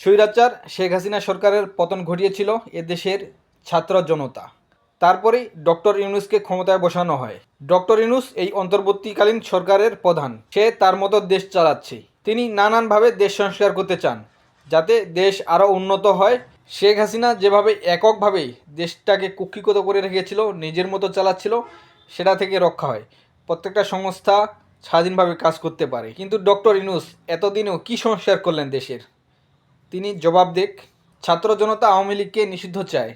স্বৈরাচার শেখ হাসিনা সরকারের পতন ঘটিয়েছিল এদেশের ছাত্র জনতা। তারপরে ডক্টর ইউনুসকে ক্ষমতায় বসানো হয়। ডক্টর ইউনুস এই অন্তর্বর্তীকালীন সরকারের প্রধান। সে তার মতো দেশ চালাচ্ছে। তিনি নানানভাবে দেশ সংস্কার করতে চান, যাতে দেশ আরও উন্নত হয়। শেখ হাসিনা যেভাবে এককভাবে দেশটাকে কুক্ষিগত করে রেখেছিল, নিজের মতো চালাচ্ছিল, সেটা থেকে রক্ষা হয়। প্রত্যেকটা সংস্থা স্বাধীনভাবে কাজ করতে পারে। কিন্তু ডক্টর ইউনুস এতদিনেও কী সংস্কার করলেন দেশের? তিনি জবাব দেখ, ছাত্র জনতা আওয়ামী লীগকে নিষিদ্ধ চায়।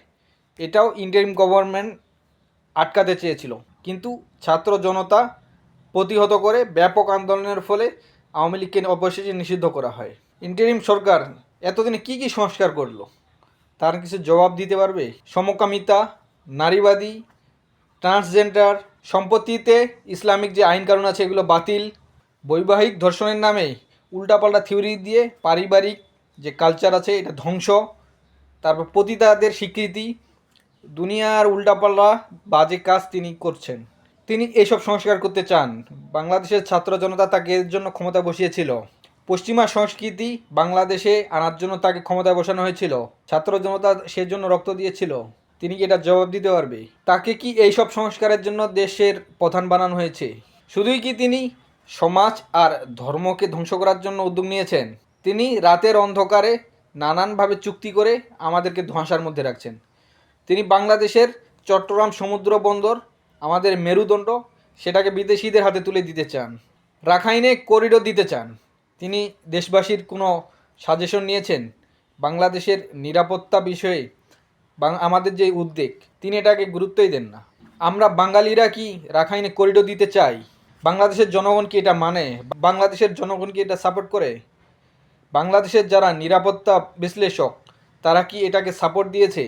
এটাও ইন্টারিম গভর্নমেন্ট আটকাতে চেয়েছিল। কিন্তু ছাত্র জনতা প্রতিহত করে ব্যাপক আন্দোলনের ফলে আওয়ামী লীগকে অবশেষে নিষিদ্ধ করা হয়। ইন্টারিম সরকার এতদিনে কি কি সংস্কার করল? তার কিছু জবাব দিতে পারবে? সমকামিতা, নারীবাদী ট্রান্সজেন্ডার সম্পত্তিতে ইসলামিক যে আইন কানুন আছে এগুলো বাতিল। বৈবাহিক ধর্ষণের নামে উল্টাপাল্টা থিওরি দিয়ে পারিবারিক যে কালচার আছে, এটা ধ্বংস। তারপর পতিতাদের স্বীকৃতি, দুনিয়ার উল্টাপাল্লা বাজে কাজ তিনি করছেন। তিনি এইসব সংস্কার করতে চান। বাংলাদেশের ছাত্র জনতা তাকে এর জন্য ক্ষমতা বসিয়েছিল। পশ্চিমা সংস্কৃতি বাংলাদেশে আনার জন্য তাকে ক্ষমতায় বসানো হয়েছিল। ছাত্র জনতা সেজন্য রক্ত দিয়েছিল। তিনি কি এটা জবাব দিতে পারবে? তাকে কি এইসব সংস্কারের জন্য দেশের প্রধান বানানো হয়েছে? শুধুই কি তিনি সমাজ আর ধর্মকে ধ্বংস করার জন্য উদ্যোগ নিয়েছেন? তিনি রাতের অন্ধকারে নানানভাবে চুক্তি করে আমাদেরকে ধোঁয়াশার মধ্যে রাখছেন। তিনি বাংলাদেশের চট্টগ্রাম সমুদ্র বন্দর, আমাদের মেরুদণ্ড, সেটাকে বিদেশিদের হাতে তুলে দিতে চান। রাখাইনে করিডোর দিতে চান। তিনি দেশবাসীর কোনো সাজেশন নিয়েছেন? বাংলাদেশের নিরাপত্তা বিষয়ে আমাদের যে উদ্বেগ, তিনি এটাকে গুরুত্বই দেন না। আমরা বাঙালিরা কি রাখাইনে করিডোর দিতে চাই? বাংলাদেশের জনগণ কি এটা মানে? বাংলাদেশের জনগণ কি এটা সাপোর্ট করে? বাংলাদেশের যারা নিরাপত্তা বিশ্লেষক, তারা কি এটাকে সাপোর্ট দিয়েছে?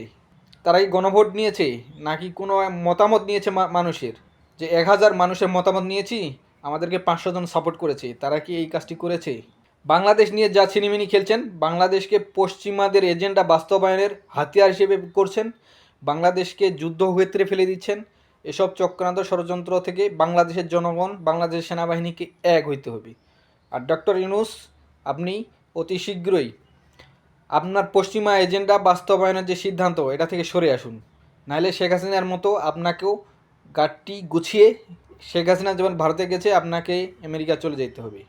তারা কি গণভোট নিয়েছে? নাকি কোনো মতামত নিয়েছে মানুষের? যে এক হাজার মানুষের মতামত নিয়েছি, আমাদেরকে পাঁচশো জন সাপোর্ট করেছে, তারা কি এই কাজটি করেছে? বাংলাদেশ নিয়ে যা ছিনিমিনি খেলছেন, বাংলাদেশকে পশ্চিমাদের এজেন্ডা বাস্তবায়নের হাতিয়ার হিসেবে করছেন, বাংলাদেশকে যুদ্ধক্ষেত্রে ফেলে দিচ্ছেন, এসব চক্রান্ত ষড়যন্ত্র থেকে বাংলাদেশের জনগণ বাংলাদেশের সেনাবাহিনীকে এক হইতে হবে। আর ডক্টর ইউনুস, আপনি অতি শীঘ্রই। আপনার পশ্চিমা এজেন্ডা বাস্তবায়নের যে সিদ্ধান্ত, এটা থেকে সরে আসুন। নাহলে শেখ হাসিনার মতো আপনাকেও গাড়িটি গুছিয়ে শেখ হাসিনা যেমন ভারতে গেছে, আপনাকে আমেরিকা চলে যেতে হবে।